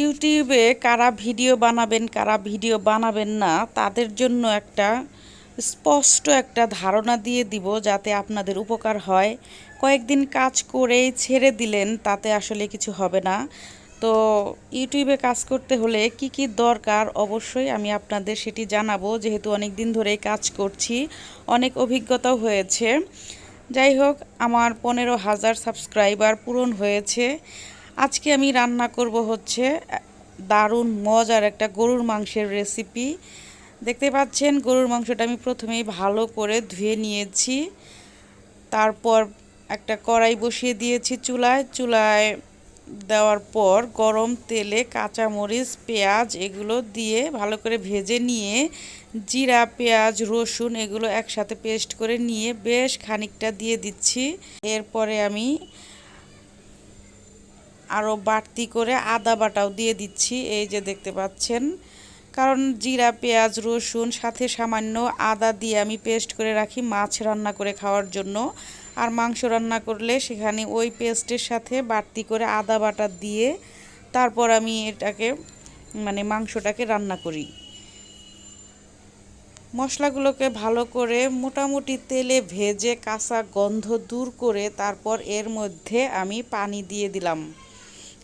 ইউটিউবে কারা ভিডিও বানাবেন, কারা ভিডিও বানাবেন না, তাদের জন্য একটা স্পষ্ট একটা ধারণা দিয়ে দিব যাতে আপনাদের উপকার হয়। কয়েকদিন কাজ করেই ছেড়ে দিলেন, তাতে আসলে কিছু হবে না। তো ইউটিউবে কাজ করতে হলে কি কি দরকার? অবশ্যই আমি আপনাদের সেটি জানাব, যেহেতু অনেক দিন ধরেই কাজ করছি, অনেক অভিজ্ঞতাও হয়েছে। যাই হোক, আমার পনেরো হাজার সাবস্ক্রাইবার পূরণ হয়েছে। আজকে আমি রান্না করব হচ্ছে দারুণ মজার একটা গরুর মাংসের রেসিপি দেখতে পাচ্ছেন, গরুর মাংসটা আমি প্রথমেই ভালো করে ধুয়ে নিয়েছি। তারপর একটা কড়াই বসিয়ে দিয়েছি চুলায়। চুলায় দেওয়ার পর গরম তেলে কাঁচামরিচ, পেঁয়াজ এগুলো দিয়ে ভালো করে ভেজে নিয়ে জিরা, পেঁয়াজ, রসুন এগুলো একসাথে পেস্ট করে নিয়ে বেশ খানিকটা দিয়ে দিচ্ছি। এরপরে আমি আরও বাড়তি করে আদা বাটাও দিয়ে দিচ্ছি। এই যে দেখতে পাচ্ছেন, কারণ জিরা, পেঁয়াজ, রসুন সাথে সামান্য আদা দিয়ে আমি পেস্ট করে রাখি মাছ রান্না করে খাওয়ার জন্য। আর মাংস রান্না করলে সেখানে ওই পেস্টের সাথে বাড়তি করে আদা বাটা দিয়ে তারপর আমি এটাকে মানে মাংসটাকে রান্না করি। মশলাগুলোকে ভালো করে মোটামুটি তেলে ভেজে কাঁচা গন্ধ দূর করে তারপর এর মধ্যে আমি পানি দিয়ে দিলাম।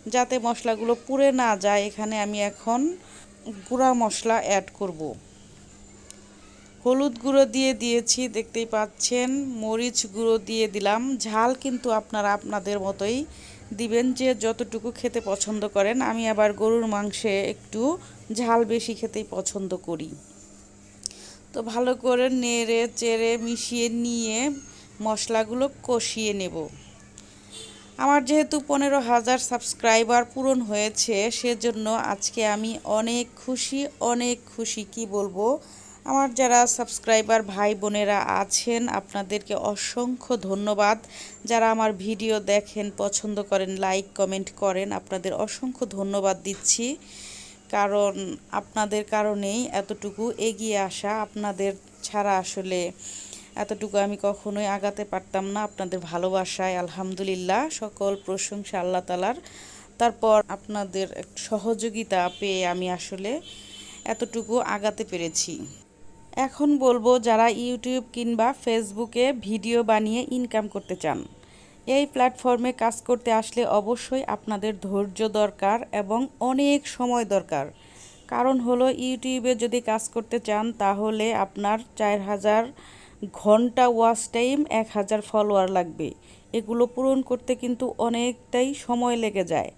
যাতে মশলাগুলো পুড়ে না যায়, এখানে আমি এখন গুঁড়া মশলা অ্যাড করব। হলুদ গুঁড়ো দিয়ে দিয়েছি, দেখতেই পাচ্ছেন, মরিচ গুঁড়ো দিয়ে দিলাম। ঝাল কিন্তু আপনারা আপনাদের মতোই দিবেন, যে যতটুকু খেতে পছন্দ করেন। আমি আবার গরুর মাংসে একটু ঝাল বেশি খেতেই পছন্দ করি। তো ভালো করে নেড়ে চেড়ে মিশিয়ে নিয়ে মশলাগুলো কষিয়ে নেব। আমার যেহেতু পনেরো হাজার সাবস্ক্রাইবার পূরণ হয়েছে, সেজন্য আজকে আমি অনেক খুশি অনেক খুশি, কি বলব? আমার যারা সাবস্ক্রাইবার ভাই বোনেরা আছেন, আপনাদেরকে অসংখ্য ধন্যবাদ। যারা আমার ভিডিও দেখেন, পছন্দ করেন, লাইক, কমেন্ট করেন, আপনাদের অসংখ্য ধন্যবাদ দিচ্ছি। কারণ আপনাদের কারণেই এতটুকু এগিয়ে আসা, আপনাদের ছাড়া আসলে এতটুকু আমি কখনোই আগাতে পারতাম না আপনাদের ভালোবাসায়, আলহামদুলিল্লাহ। সকল প্রশংসা আল্লাহ তালার তারপর আপনাদের সহযোগিতা পেয়ে আমি আসলে এতটুকু আগাতে পেরেছি। এখন বলব, যারা ইউটিউব কিংবা ফেসবুকে ভিডিও বানিয়ে ইনকাম করতে চান, এই প্ল্যাটফর্মে কাজ করতে আসলে অবশ্যই আপনাদের ধৈর্য দরকার এবং অনেক সময় দরকার। কারণ হলো, ইউটিউবে যদি কাজ করতে চান, তাহলে আপনার চার হাজার ঘণ্টা ওয়াচ টাইম এক হাজার ফলোয়ার লাগবে। এগুলো পূরণ করতে কিন্তু অনেকটাই সময় লেগে যায়।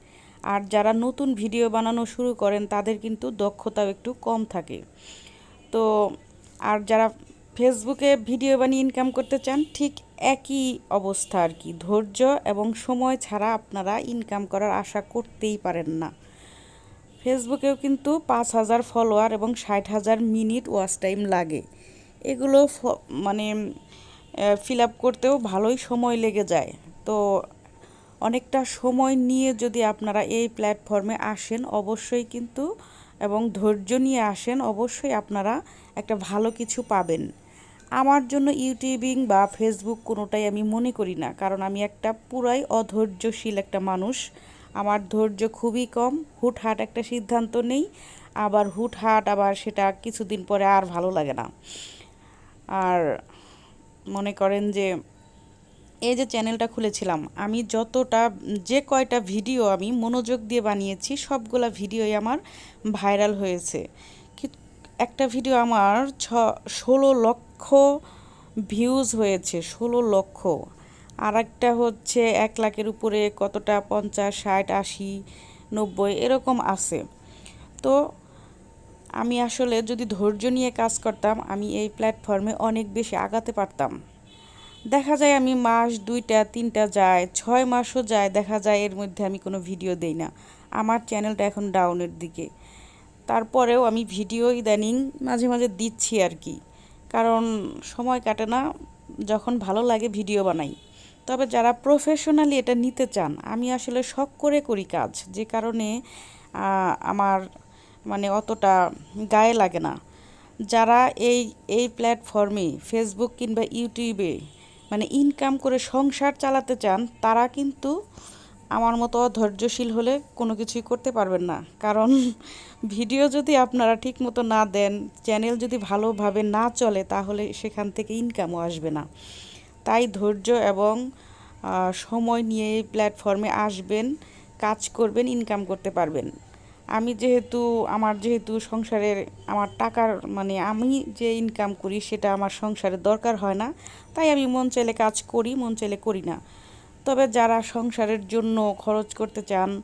আর যারা নতুন ভিডিও বানানো শুরু করেন, তাদের কিন্তু দক্ষতাও একটু কম থাকে। তো, আর যারা ফেসবুকে ভিডিও বানিয়ে ইনকাম করতে চান, ঠিক একই অবস্থা আর কি। ধৈর্য এবং সময় ছাড়া আপনারা ইনকাম করার আশা করতেই পারেন না। ফেসবুকেও কিন্তু পাঁচ হাজার ফলোয়ার এবং ষাট হাজার মিনিট ওয়াচ টাইম লাগে। এগুলো মানে ফিল আপ করতেও ভালোই সময় লেগে যায়। তো অনেকটা সময় নিয়ে যদি আপনারা এই প্ল্যাটফর্মে আসেন, অবশ্যই কিন্তু, এবং ধৈর্য নিয়ে আসেন, অবশ্যই আপনারা একটা ভালো কিছু পাবেন। আমার জন্য ইউটিউবিং বা ফেসবুক কোনোটাই আমি মনে করি না, কারণ আমি একটা পুরাই অধৈর্যশীল একটা মানুষ। আমার ধৈর্য খুবই কম, হুটহাট একটা সিদ্ধান্ত নেই। আবার হুটহাট আবার সেটা কিছুদিন পরে আর ভালো লাগে না। আর মনে করেন যে এই যে চ্যানেলটা খুলেছিলাম, আমি যতটা, যে কয়টা ভিডিও আমি মনোযোগ দিয়ে বানিয়েছি, সবগুলা ভিডিওই আমার ভাইরাল হয়েছে। একটা ভিডিও আমার ছ, ষোলো লক্ষ ভিউজ হয়েছে, ষোলো লক্ষ। আর একটা হচ্ছে এক লাখের উপরে কতটা, পঞ্চাশ, ষাট, আশি, নব্বই, এরকম আছে। তো আমি আসলে যদি ধৈর্য নিয়ে কাজ করতাম, আমি এই প্ল্যাটফর্মে অনেক বেশি আগাতে পারতাম। দেখা যায় আমি মাস দুইটা, তিনটা যায়, ছয় মাসও যায়, দেখা যায় এর মধ্যে আমি কোনো ভিডিও দেই না। আমার চ্যানেলটা এখন ডাউনের দিকে। তারপরেও আমি ভিডিও ইদানিং মাঝে মাঝে দিচ্ছি আর কি। কারণ সময় কাটে না, যখন ভালো লাগে ভিডিও বানাই। তবে যারা প্রফেশনালি এটা নিতে চান, আমি আসলে শখ করে করি কাজ। যে কারণে আমার মানে অতটা গায়ে লাগে না। যারা এই এই প্ল্যাটফর্মে ফেসবুক কিংবা ইউটিউবে মানে ইনকাম করে সংসার চালাতে চান, তারা কিন্তু আমার মতো ধৈর্যশীল হলে কোনো কিছুই করতে পারবেন না। কারণ ভিডিও যদি আপনারা ঠিক মতো না দেন চ্যানেল যদি ভালোভাবে না চলে, তাহলে সেখান থেকে ইনকামও আসবে না। তাই ধৈর্য এবং সময় নিয়ে এই প্ল্যাটফর্মে আসবেন, কাজ করবেন ইনকাম করতে পারবেন। আমি যেহেতু, আমার যেহেতু সংসারের, আমার টাকার মানে আমি যে ইনকাম করি সেটা আমার সংসারের দরকার হয় না। তাই আমি মন চাইলে কাজ করি, মন চাইলে করি না। তবে যারা সংসারের জন্য খরচ করতে চান,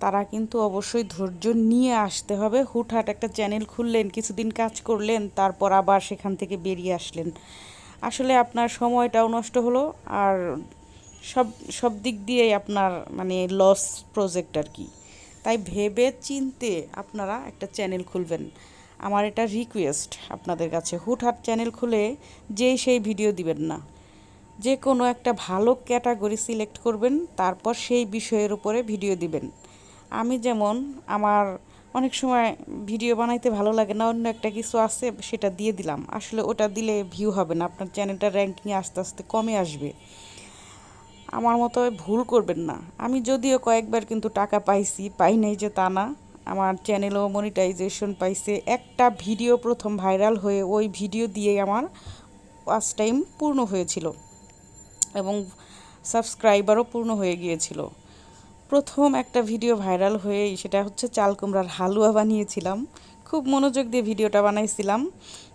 তারা কিন্তু অবশ্যই ধৈর্য নিয়ে আসতে হবে। হুটহাট একটা চ্যানেল খুললেন, কিছুদিন কাজ করলেন, তারপর আবার সেখান থেকে বেরিয়ে আসলেন। আসলে আপনার সময়টাও নষ্ট হলো, আর সব সব দিক দিয়েই আপনার মানে লস প্রজেক্ট আর কি। তাই ভেবে চিনতে আপনারা একটা চ্যানেল খুলবেন। আমার এটা রিকোয়েস্ট আপনাদের কাছে। হুটহাট চ্যানেল খুলে যেই সেই ভিডিও দিবেন না। যে কোনো একটা ভালো ক্যাটাগরি সিলেক্ট করবেন, তারপর সেই বিষয়ের উপরে ভিডিও দিবেন। আমি যেমন আমার অনেক সময় ভিডিও বানাইতে ভালো লাগে না, অন্য একটা কিছু আছে, সেটা দিয়ে দিলাম। আসলে ওটা দিলে ভিউ হবে না, আপনার চ্যানেলটা র্যাঙ্কিংয়ে আস্তে আস্তে কমে আসবে। আমার মতো ভুল করবেন না। আমি যদিও কয়েকবার কিন্তু টাকা পাইছি, পাই নাই যে তা না। আমার চ্যানেলও মনিটাইজেশন পাইছে। একটা ভিডিও প্রথম ভাইরাল হয়ে ওই ভিডিও দিয়ে আমার ওয়াচ টাইম পূর্ণ হয়েছিল এবং সাবস্ক্রাইবারও পূর্ণ হয়ে গিয়েছিল। প্রথম একটা ভিডিও ভাইরাল হয়ে সেটা হচ্ছে চাল কুমড়ার হালুয়া বানিয়েছিলাম। খুব মনোযোগ দিয়ে ভিডিওটা বানাইছিলাম।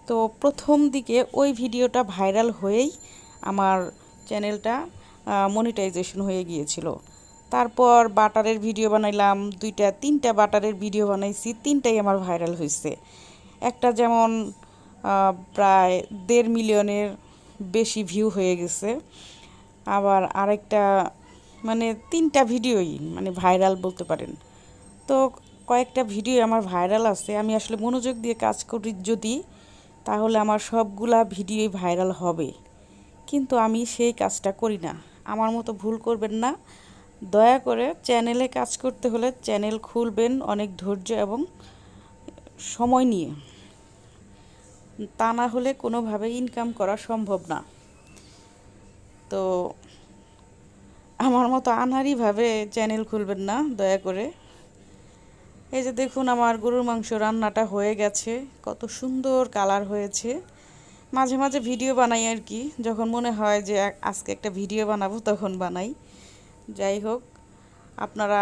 তো প্রথম দিকে ওই ভিডিওটা ভাইরাল হয়েই আমার চ্যানেলটা মনিটাইজেশন হয়ে গিয়েছিল। তারপর বাটারের ভিডিও বানাইলাম, দুইটা, তিনটা বাটারের ভিডিও বানাইছি, তিনটাই আমার ভাইরাল হয়েছে একটা যেমন প্রায় দেড় মিলিয়নের বেশি ভিউ হয়ে গেছে। আবার আরেকটা মানে তিনটা ভিডিওই মানে ভাইরাল বলতে পারেন। তো কয়েকটা ভিডিও আমার ভাইরাল আছে। আমি আসলে মনোযোগ দিয়ে কাজ করি যদি, তাহলে আমার সবগুলা ভিডিওই ভাইরাল হবে। কিন্তু আমি সেই কাজটা করি না। আমার মতো ভুল করবেন না। দয়া করে চ্যানেলে কাজ করতে হলে চ্যানেল খুলবেন অনেক ধৈর্য এবং সময় নিয়ে। তা না হলে কোনোভাবে ইনকাম করা সম্ভব না। তো আমার মতো আনাড়িভাবে চ্যানেল খুলবেন না, দয়া করে। এই যে দেখুন আমার গরুর মাংস রান্নাটা হয়ে গেছে, কত সুন্দর কালার হয়েছে। মাঝে মাঝে ভিডিও বানাই আর কি। যখন মনে হয় যে আজকে একটা ভিডিও বানাবো, তখন বানাই। যাই হোক, আপনারা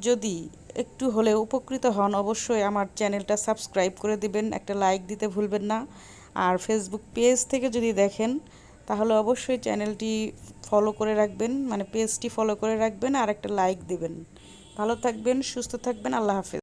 যদি একটু হলে উপকৃত হন, অবশ্যই আমার চ্যানেলটা সাবস্ক্রাইব করে দিবেন। একটা লাইক দিতে ভুলবেন না। আর ফেসবুক পেজ থেকে যদি দেখেন, তাহলে অবশ্যই চ্যানেলটি ফলো করে রাখবেন। মানে পেজটি ফলো করে রাখবেন আর একটা লাইক দিবেন। ভালো থাকবেন, সুস্থ থাকবেন। আল্লাহ হাফেজ।